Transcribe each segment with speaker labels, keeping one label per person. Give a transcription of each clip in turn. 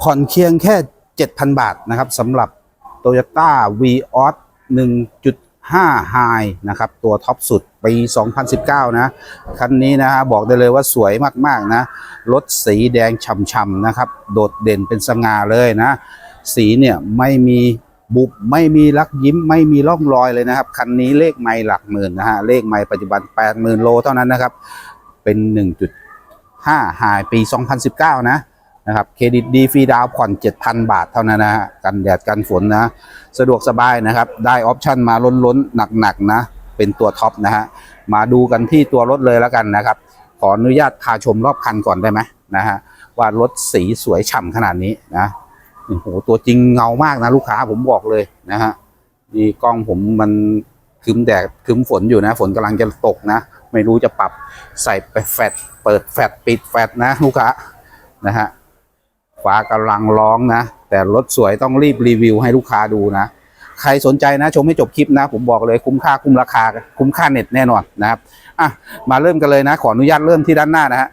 Speaker 1: ผ่อนเคียงแค่ 7,000 บาทนะครับสำหรับ Toyota v ีออส1.5 High นะครับ ตัวท็อปสุดปี 2019 นะ คันนี้นะฮะบอกได้เลยว่าสวยมาก ๆ นะ รถสีแดงฉ่ำๆนะครับ โดดเด่นเป็นสง่าเลยนะ สีเนี่ยไม่มีบุบไม่มีลักยิ้มไม่มีร่องรอยเลยนะครับ คันนี้เลขไม่หลักหมื่นนะฮะ เลขไม่ปัจจุบัน 80,000 โลเท่านั้นนะครับ เป็น 1.5 High ปี 2019 นะ นะครับเครดิตดีฟรีดาวน์ผ่อน 7,000 บาทเท่านั้นนะฮะกันแดดกันฝนนะ สะดวกสบายนะครับ ได้ออปชั่นมาล้นๆ หนักๆนะ เป็นตัวท็อปนะฮะมาดูกันที่ตัวรถเลยแล้วกันนะครับ ขออนุญาตพาชมรอบคันก่อนได้ไหมนะฮะว่ารถสีสวยฉ่ำขนาดนี้นะโอ้โหตัวจริงเงามากนะลูกค้าผมบอกเลยนะฮะนี่กล้องผมมันคึมแดดคึมฝนอยู่นะ ฝนกำลังจะตกนะ ไม่รู้จะปรับใส่ไปแฟดเปิดแฟดปิดแฟดนะลูกค้านะฮะ ฟ้ากำลังร้องนะ แต่รถสวยต้องรีบรีวิวให้ลูกค้าดูนะ ใครสนใจนะชมให้จบคลิปนะ ผมบอกเลยคุ้มค่าคุ้มราคา คุ้มค่าเน็ตแน่นอนนะครับอะมาเริ่มกันเลยนะ ขออนุญาตเริ่มที่ด้านหน้านะฮะ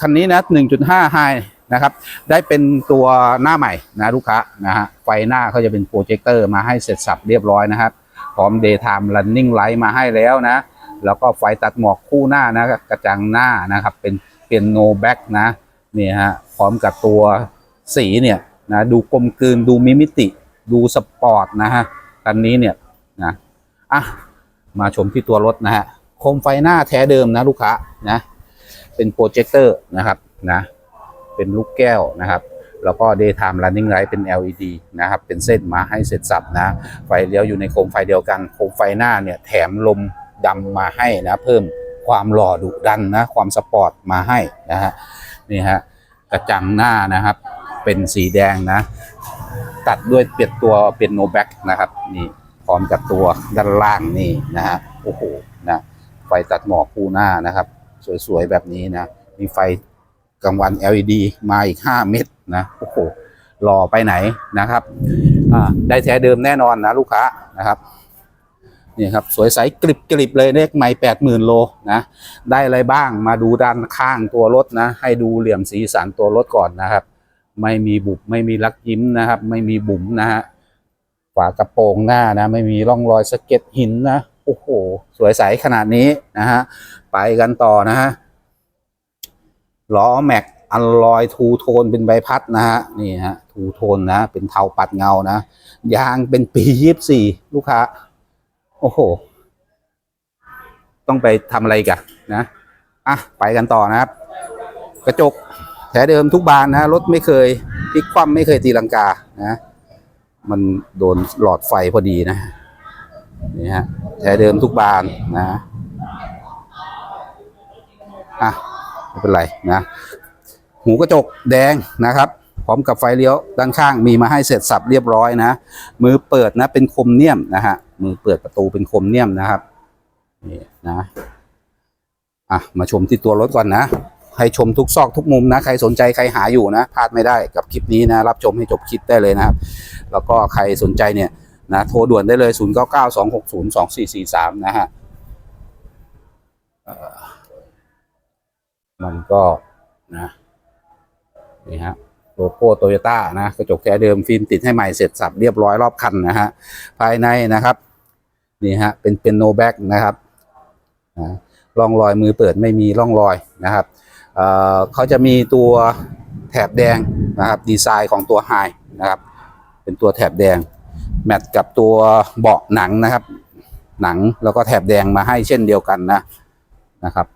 Speaker 1: คันนี้นะ 1.5 High นะครับ ได้เป็นตัวหน้าใหม่นะลูกค้านะฮะไฟหน้าเขาจะเป็นโปรเจคเตอร์มาให้เสร็จสับเรียบร้อยนะครับ พร้อม Daytime Running Light มาให้แล้วนะ แล้วก็ไฟตัดหมอกคู่หน้านะกระจังหน้านะครับ เป็นเป็นโนแบ็กนะนี่ฮะพร้อมกับตัว สีเนี่ยนะดูกลมกลืนดูมีมิติ ดูสปอร์ตนะฮะคันนี้เนี่ยนะอะมาชมที่ตัวรถนะฮะโคมไฟหน้าแท้เดิมนะลูกค้านะเป็นโปรเจคเตอร์นะครับนะเป็นลูกแก้วนะครับแล้วก็ daytime running light เป็น LED นะครับ เป็นเส้นมาให้เสร็จสับนะ ไฟเลี้ยวอยู่ในโคมไฟเดียวกัน โคมไฟหน้าเนี่ยแถมลมดำมาให้นะ เพิ่มความหล่อดุดันนะ ความสปอร์ตมาให้นะฮะ นี่ฮะ กระจังหน้านะครับ เป็นสีแดงนะ ตัดด้วยเปลี่ยนตัวเป็นโนแบ็กนะครับนี่พร้อมกับตัวด้านล่างนี่นะฮะโอ้โหนะไฟตัดหมอกคู่หน้านะครับ สวยๆแบบนี้นะ มีไฟกลางวัน LED มาอีก 5 เม็ดนะโอ้โหรอไปไหนนะครับอ่าได้แท้เดิมแน่นอนนะลูกค้านะครับนี่ครับสวยใสกริบกริบเลยเลขไม่แปดหมื่นโลนะได้อะไรบ้างมาดูด้านข้างตัวรถนะ ให้ดูเหลี่ยมสีสันตัวรถก่อนนะครับ ไม่มีบุบไม่มีลักยิ้มนะครับ ไม่มีบุ๋มนะฮะฝากระโปรงหน้านะ ไม่มีร่องรอยสะเก็ดหินนะโอ้โหสวยใสขนาดนี้นะฮะไปกันต่อนะฮะล้อแม็กอัลลอยทูโทนเป็นใบพัดนะฮะนี่ฮะทูโทนนะ เป็นเทาปัดเงานะยางเป็นปียี่สี่ลูกค้า โอ้โห ต้องไปทำอะไรกันนะอะไปกันต่อนะครับ กระจก แถเดิมทุกบานนะรถไม่เคยพลิกคว่ำไม่เคยตีลังกานะมันโดนหลอดไฟพอดีนะนี่ฮะแถเดิมทุกบานนะอะไม่เป็นไรนะหูกระจกแดงนะครับ พร้อมกับไฟเลี้ยวด้านข้างมีมาให้เสร็จสับเรียบร้อยนะมือเปิดนะเป็นคมเนียมนะฮะมือเปิดประตูเป็นคมเนียมนะครับนี่นะอะมาชมที่ตัวรถก่อนนะ ให้ชมทุกซอกทุกมุมนะ ใครสนใจใครหาอยู่นะพลาดไม่ได้กับคลิปนี้นะ รับชมให้จบคลิปได้เลยนะครับ แล้วก็ใครสนใจเนี่ยนะโทรด่วนได้เลย 0 9 9 2 6 0 2 4 4 3 นะฮะมันก็นะนี่ฮะโลโก้โตโยต้านะกระจกแท้เดิมฟิล์มติดให้ใหม่เสร็จสับเรียบร้อยรอบคันนะฮะภายในนะครับนี่ฮะเป็นเป็นโนแบ็กนะครับนะร่องรอยมือเปิดไม่มีร่องรอยนะครับ เขาจะมีตัวแถบแดงนะครับดีไซน์ของตัวไฮนะครับ เป็นตัวแถบแดง แมทกับตัวเบาะหนังนะครับ หนังแล้วก็แถบแดงมาให้เช่นเดียวกันนะนะครับ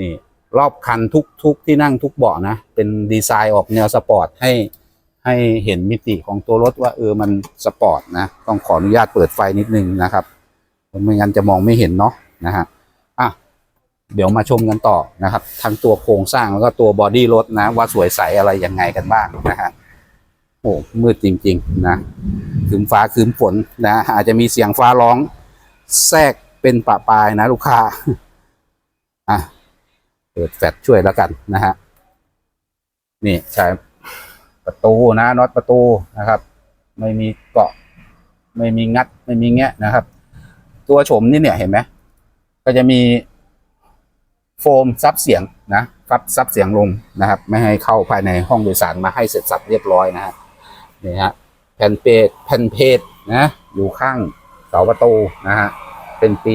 Speaker 1: นี่รอบคันทุกทุกที่นั่งทุกเบาะนะ เป็นดีไซน์ออกแนวสปอร์ตให้ให้เห็นมิติของตัวรถว่าเออมันสปอร์ตนะ ต้องขออนุญาตเปิดไฟนิดนึงนะครับไม่งั้นจะมองไม่เห็นเนาะนะฮะ เดี๋ยวมาชมกันต่อนะครับ ทั้งตัวโครงสร้างแล้วก็ตัวบอดี้รถนะ ว่าสวยใสอะไรยังไงกันบ้างนะฮะโอ้มืดจริง ๆ นะคืมฟ้าคืมฝนนะ อาจจะมีเสียงฟ้าร้อง แทรกเป็นปะปายนะ ลูกค้าอะเปิดแฟลชช่วยแล้วกันนะฮะนี่ใช้ประตูนะน็อตประตูนะครับ ไม่มีเกาะ ไม่มีงัด ไม่มีแงะนะครับ ตัวโฉมนี่เนี่ยเห็นไหมก็จะมี โฟมซับเสียงนะฟับซับเสียงลงนะครับ ไม่ให้เข้าภายในห้องโดยสารมาให้เสร็จสับเรียบร้อยนะฮะนี่ฮะแผ่นเพจแผ่นเพจนะอยู่ข้างเสาประตูนะฮะเป็นปี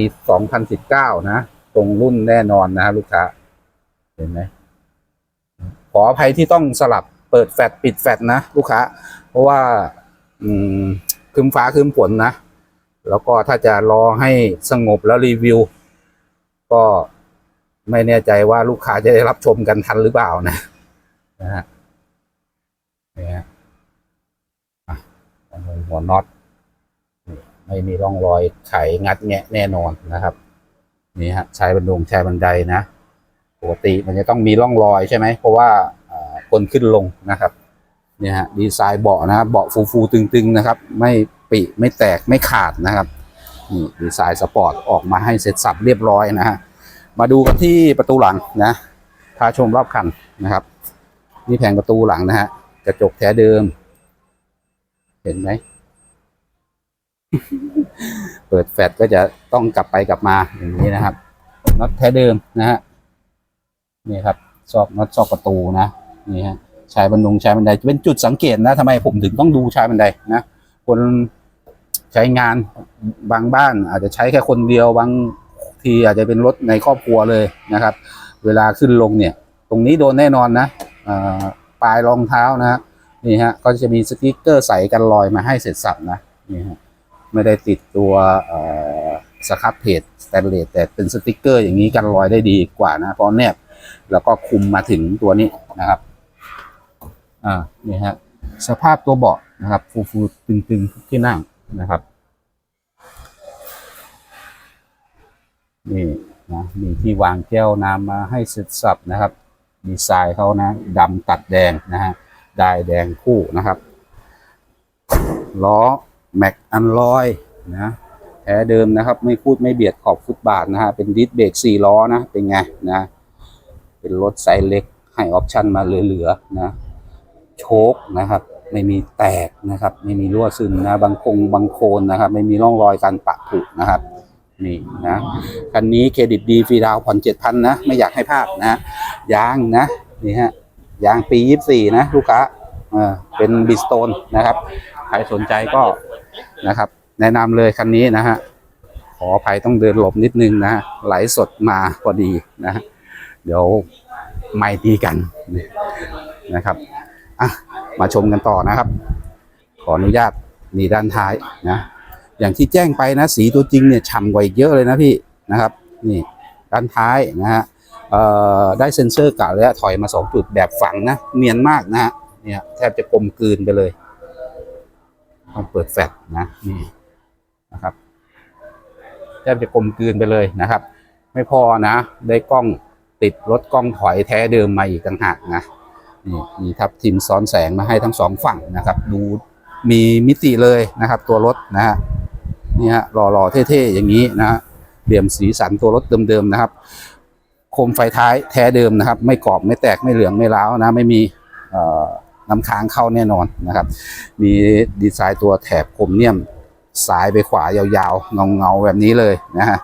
Speaker 1: 2019 นะ ตรงรุ่นแน่นอนนะฮะลูกค้าเห็นไหมขออภัยที่ต้องสลับเปิดแฟลชปิดแฟลชนะลูกค้า เพราะว่าอืมคืมฟ้าคืมฝนนะ แล้วก็ถ้าจะรอให้สงบแล้วรีวิว ก็ ไม่แน่ใจว่าลูกค้าจะได้รับชมกันทันหรือเปล่านะนะฮะนี่ฮะอะหัวน็อตไม่มีร่องรอยไขงัดแงะแน่นอนนะครับ นี่ฮะชายบันดงชายบันไดนะปกติมันจะต้องมีร่องรอยใช่ไหมเพราะว่าคนขึ้นลงนะครับเนี่ยฮะดีไซน์เบาะนะเบาะฟูฟูๆตึงๆนะครับ ไม่ปิไม่แตกไม่ขาดนะครับนี่ดีไซน์สปอร์ตออกมาให้เสร็จสับเรียบร้อยนะฮะ มาดูกันที่ประตูหลังนะพาชมรอบคันนะครับ นี่แผงประตูหลังนะฮะกระจกแท้เดิม เห็นไหมเปิดแฟลชก็จะต้องกลับไปกลับมาอย่างนี้นะครับน็อตแท้เดิมนะฮะนี่ครับซอกน็อตซอกประตูนะนี่ฮะชายบันดงชายบันไดจะเป็นจุดสังเกตนะทำไมผมถึงต้องดูชายบันไดนะคนใช้งานบางบ้านอาจจะใช้แค่คนเดียวบาง ทีอาจจะเป็นรถในครอบครัวเลยนะครับ เวลาขึ้นลงเนี่ย ตรงนี้โดนแน่นอนนะปลายรองเท้านะฮะนี่ฮะก็จะมีสติกเกอร์ใสกันรอยมาให้เสร็จสับนะนี่ฮะไม่ได้ติดตัวสครับเพจสแตนเลสแต่เป็นสติกเกอร์อย่างนี้กันรอยได้ดีกว่านะเพราะแนบแล้วก็คุมมาถึงตัวนี้นะครับอ่านี่ฮะสภาพตัวเบาะนะครับฟูฟูตึงๆที่นั่งนะครับ นี่นะมีที่วางแก้วน้ำมาให้เสร็จสับนะครับ ดีไซน์เขานะดำตัดแดงนะฮะได้แดงคู่นะครับล้อแม็กอันลอยนะแท้เดิมนะครับ ไม่พูดไม่เบียดขอบฟุตบาทนะฮะเป็นดิสเบรกสี่ล้อนะเป็นไงนะเป็นรถไซส์เล็กให้ออปชันมาเหลือๆนะโชคนะครับไม่มีแตกนะครับ ไม่มีรั่วซึมนะบางคงบางโคนนะครับ ไม่มีร่องรอยการปะผุนะครับ นี่นะคันนี้เครดิตดีฟรีดาวผ่อนเจ็ดพันนะ ไม่อยากให้พลาดนะยางนะนี่ฮะยางปียี่สี่นะ ลูกค้าเออเป็นบิสโตนนะครับ ใครสนใจก็นะครับ แนะนำเลยคันนี้นะฮะขออภัยต้องเดินหลบนิดนึงนะไหลสดมาพอดีนะฮะเดี๋ยวไม่ตีกันนะครับอะมาชมกันต่อนะครับ ขออนุญาตนี่ด้านท้ายนะ อย่างที่แจ้งไปนะ สีตัวจริงเนี่ยฉ่ำกว่าอีกเยอะเลยนะพี่นะครับนี่ด้านท้ายนะฮะเอ่อได้เซ็นเซอร์กะระยะถอยมาสองจุดแบบฝังนะ เนียนมากนะฮะเนี่ยแทบจะกลมกลืนไปเลยต้องเปิดแฟลชนะนี่นะครับแทบจะกลมกลืนไปเลยนะครับ ไม่พอนะ ได้กล้องติดรถกล้องถอยแท้เดิมมาอีกต่างหากนะนี่มีทับทิมซ้อนแสงมาให้ทั้งสองฝั่งนะครับ ดูมีมิติเลยนะครับ ตัวรถนะฮะ นี่ฮะหล่อๆเท่ๆอย่างนี้นะฮะเหลี่ยมสีสันตัวรถเดิมๆนะครับ โคมไฟท้ายแท้เดิมนะครับ ไม่กรอบไม่แตกไม่เหลืองไม่ร้าวนะไม่มีน้ำค้างเข้าแน่นอนนะครับ มีดีไซน์ตัวแถบโครเมียมซ้ายไปขวายาวๆเงาๆแบบนี้เลยนะฮะ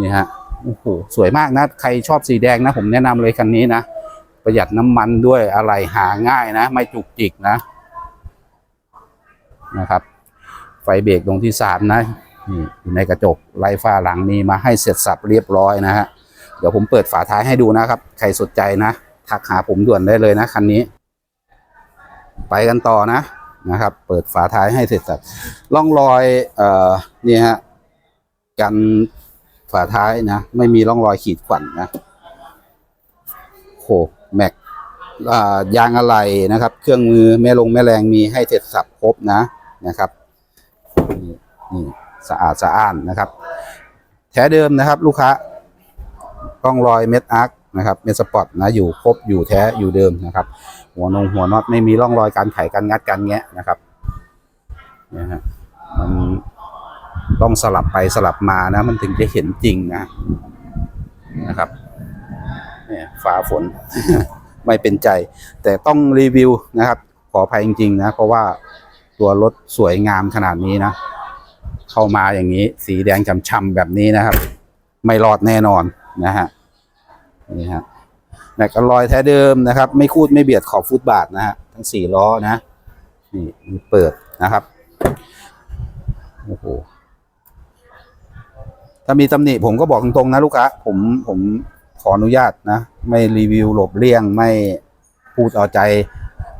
Speaker 1: นี่ฮะโอ้โหสวยมากนะใครชอบสีแดงนะ ผมแนะนำเลยคันนี้นะประหยัดน้ำมันด้วยอะไรหาง่ายนะ ไม่จุกจิกนะนะครับ ไฟเบรกตรงที่สามนะนี่อยู่ในกระจกไล่ฟ้าหลังมีมาให้เสร็จสับเรียบร้อยนะฮะเดี๋ยวผมเปิดฝาท้ายให้ดูนะครับ ใครสนใจนะทักหาผมด่วนได้เลยนะคันนี้ ไปกันต่อนะนะครับ เปิดฝาท้ายให้เสร็จสับร่องรอยเอ่อนี่ฮะกันฝาท้ายนะ ไม่มีร่องรอยขีดข่วนนะโหแม็กยางอะไรนะครับ เครื่องมือแม่ลงแม่แรงมีให้เสร็จสับครบนะนะครับ นี่นี่สะอาดสะอ้านนะครับ แท้เดิมนะครับ ลูกค้ากล้องรอยเม็ดอาร์คนะครับเม็ดสปอตนะอยู่ครบอยู่แท้อยู่เดิมนะครับ หัวนงหัวน็อตไม่มีร่องรอยการไขการงัดการแงะนะครับนี่ฮะมันต้องสลับไปสลับมานะ มันถึงจะเห็นจริงนะนะครับเนี่ยฟ้าฝนไม่เป็นใจ แต่ต้องรีวิวนะครับ ขออภัยจริง ๆ นะ เพราะว่า ตัวรถสวยงามขนาดนี้นะ เข้ามาอย่างนี้ สีแดงช่ำๆแบบนี้นะครับ ไม่รอดแน่นอนนะฮะนี่ฮะแม็กอลอยแท้เดิมนะครับ ไม่คูดไม่เบียดขอบฟุตบาทนะฮะทั้งสี่ล้อนะนี่เปิดนะครับโอ้โหถ้ามีตำหนิผมก็บอกตรงๆนะลูกค้าผมผมขออนุญาตนะ ไม่รีวิวหลบเลี่ยงไม่พูดเอาใจ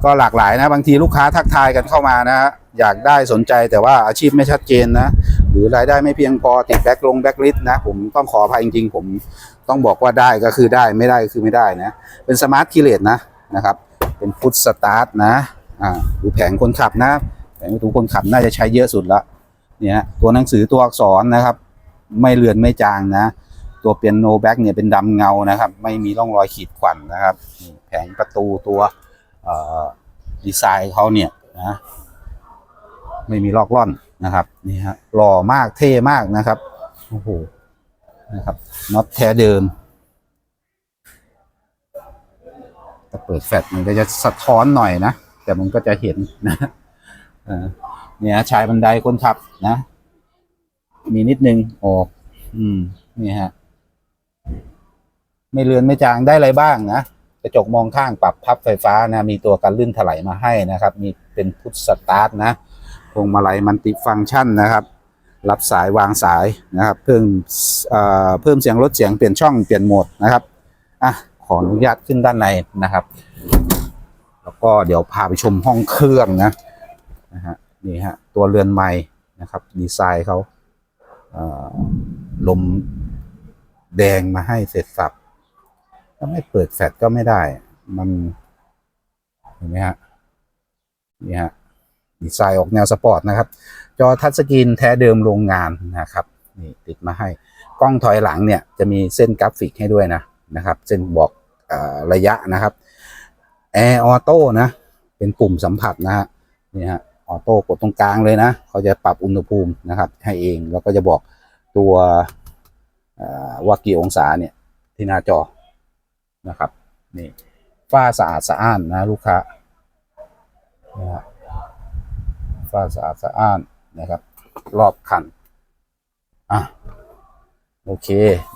Speaker 1: ก็หลากหลายนะ บางทีลูกค้าทักทายกันเข้ามานะฮะอยากได้สนใจแต่ว่าอาชีพไม่ชัดเจนนะ หรือรายได้ไม่เพียงพอติดแบ็กลงแบ็กลิสนะ ผมต้องขออภัยจริงๆ ผมต้องบอกว่าได้ก็คือได้ไม่ได้ก็คือไม่ได้นะ เป็นสมาร์ทคีเลตนะนะครับ เป็นฟุตสตาร์ทนะอ่าดูแผงคนขับนะแผงประตูคนขับน่าจะใช้เยอะสุดละเนี่ยตัวหนังสือตัวอักษรนะครับ ไม่เลือนไม่จางนะ ตัวเปียโนแบ็กเนี่ยเป็นดำเงานะครับ ไม่มีร่องรอยขีดข่วนนะครับ แผงประตูตัว ดีไซน์เขาเนี่ยนะไม่มีลอกล่อนนะครับนี่ฮะหล่อมากเท่มากนะครับโอ้โหนะครับน็อตแท้เดิมถ้าเปิดแฟลชมันก็จะสะท้อนหน่อยนะ แต่มันก็จะเห็นนะเนี่ยชายบันไดคนขับนะ มีนิดนึงออก อืม นี่ฮะ ไม่เลือนไม่จางได้อะไรบ้างนะ กระจกมองข้างปรับพับไฟฟ้านะมีตัวกันลื่นถลายมาให้นะครับ มีเป็นพุทสตาร์ทนะพวงมาลัยมันติฟังก์ชันนะครับ รับสายวางสายนะครับ เพิ่มเอ่อเพิ่มเสียงลดเสียงเปลี่ยนช่องเปลี่ยนโหมดนะครับอะขออนุญาตขึ้นด้านในนะครับ แล้วก็เดี๋ยวพาไปชมห้องเครื่องนะนะฮะนี่ฮะตัวเรือนไม้นะครับดีไซน์เขาเอ่อลมแดงมาให้เสร็จสับ ถ้าไม่เปิดแฟลชก็ไม่ได้ มันเห็นไหมฮะนี่ฮะดีไซน์ออกแนวสปอร์ตนะครับ จอทัชสกรีนแท้เดิมโรงงานนะครับนี่ติดมาให้กล้องถอยหลังเนี่ยจะมีเส้นกราฟิกให้ด้วยนะนะครับ เส้นบอกอระยะนะครับแอร์ออโต้นะ เป็นปุ่มสัมผัสนะฮะนี่ฮะออโต้กดตรงกลางเลยนะ เขาจะปรับอุณหภูมินะครับ ให้เองแล้วก็จะบอกตัวว่ากี่องศาเนี่ยที่หน้าจอ นะครับนี่ฝ้าสะอาดสะอ้านนะลูกค้านะฝ้าสะอาดสะอ้านนะครับ รอบคันอะโอเค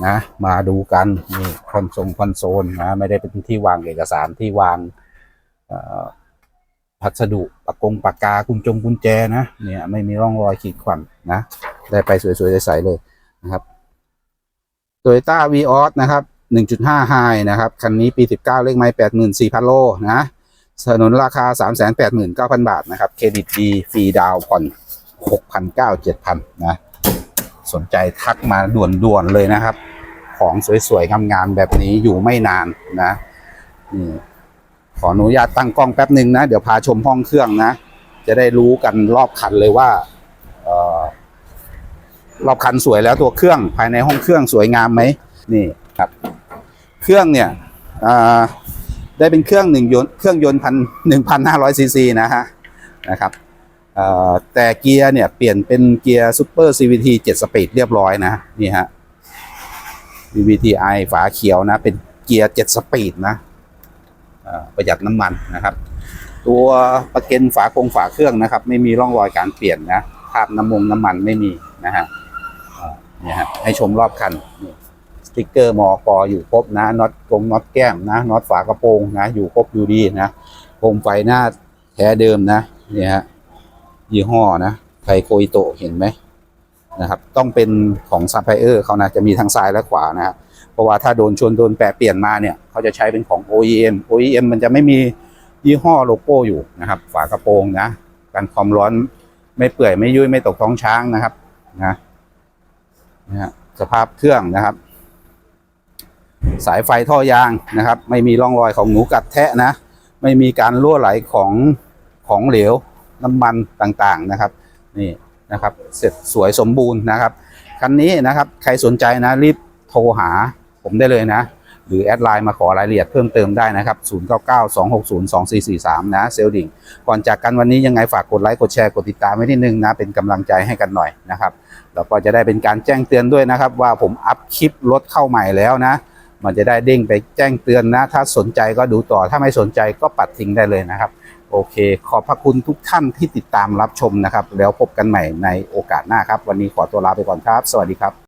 Speaker 1: นะ มาดูกันนี่คอนโซลคอนโซลนะไม่ได้เป็นที่วางเอกสารที่วางอ่อพัสดุปากกงปากกากุญจงกุญแจนะเนี่ยไม่มีร่องรอยขีดข่วนนะ ได้ไปสวยๆใสๆเลยนะครับ Toyota v ีออสนะครับ 1.5 High นะครับ คันนี้ปี 19 เลขไม้ 84,000 โลนะสนนราคา 389,000 บาทนะครับ เครดิตดีฟรีดาวน์ผ่อน 6,900 7,000 นะ สนใจทักมาด่วนๆเลยนะครับ ของสวยๆงามๆแบบนี้อยู่ไม่นานนะนี่ขออนุญาตตั้งกล้องแป๊บหนึ่งนะ เดี๋ยวพาชมห้องเครื่องนะ จะได้รู้กันรอบคันเลยว่าออรอบคันสวยแล้วตัวเครื่องภายในห้องเครื่องสวยงามไหมนี่ครับ เครื่องเนี่ยได้เป็นเครื่องหนึ่งยนต์เครื่องยนต์พันหนึ่งพันห้าร้อยซีซีนะฮะนะครับแต่เกียร์เนี่ยเปลี่ยนเป็นเกียร์ซูเปอร์ CVT 7สปีดเรียบร้อยนะนี่ฮะ VVTi ฝาเขียวนะเป็นเกียร์7สปีดนะประหยัดน้ำมันนะครับ ตัวประเก็นฝาโครงฝาเครื่องนะครับ ไม่มีร่องรอยการเปลี่ยนนะคราบน้ำมงน้ำมันไม่มีนะฮะนี่ฮะให้ชมรอบคันนี่ ติกเกอร์มอกออยู่ครบนะน็อตกรงน็อตแก้มนะน็อตฝากระโปรงนะ อยู่ครบอยู่ดีนะโคมไฟหน้าแท้เดิมนะเนี่ยฮะยี่ห้อนะไทโคอิโตเห็นไหมนะครับ ต้องเป็นของซัพพลายเออร์เขานะจะมีทางซ้ายและขวานะฮะเพราะว่าถ้าโดนชนโดนแปรเปลี่ยนมาเนี่ยเขาจะใช้เป็นของ OEM OEM มันจะไม่มียี่ห้อโลโก้อยู่นะครับ ฝากระโปรงนะกันความร้อนไม่เปื่อยไม่ยุ่ยไม่ตกท้องช้างนะครับนะนะฮะสภาพเครื่องนะครับ สายไฟท่อยางนะครับ ไม่มีร่องรอยของหนูกัดแทะนะ ไม่มีการรั่วไหลของของเหลวน้ำมันต่างๆนะครับ นี่นะครับ เสร็จสวยสมบูรณ์นะครับคันนี้นะครับใครสนใจนะรีบโทรหาผมได้เลยนะ หรือแอดไลน์มาขอรายละเอียดเพิ่มเติมได้นะครับ 0992602443 นะเซลดิงก่อนจากกันวันนี้ยังไงฝากกดไลค์กดแชร์กดติดตามไว้นิดนึงนะ เป็นกำลังใจให้กันหน่อยนะครับแล้วก็จะได้เป็นการแจ้งเตือนด้วยนะครับ ว่าผมอัพคลิปรถเข้าใหม่แล้วนะ มันจะได้เด้งไปแจ้งเตือนนะ ถ้าสนใจก็ดูต่อถ้าไม่สนใจก็ปัดทิ้งได้เลยนะครับ โอเค ขอบพระคุณทุกท่านที่ติดตามรับชมนะครับ แล้วพบกันใหม่ในโอกาสหน้าครับ วันนี้ขอตัวลาไปก่อนครับ สวัสดีครับ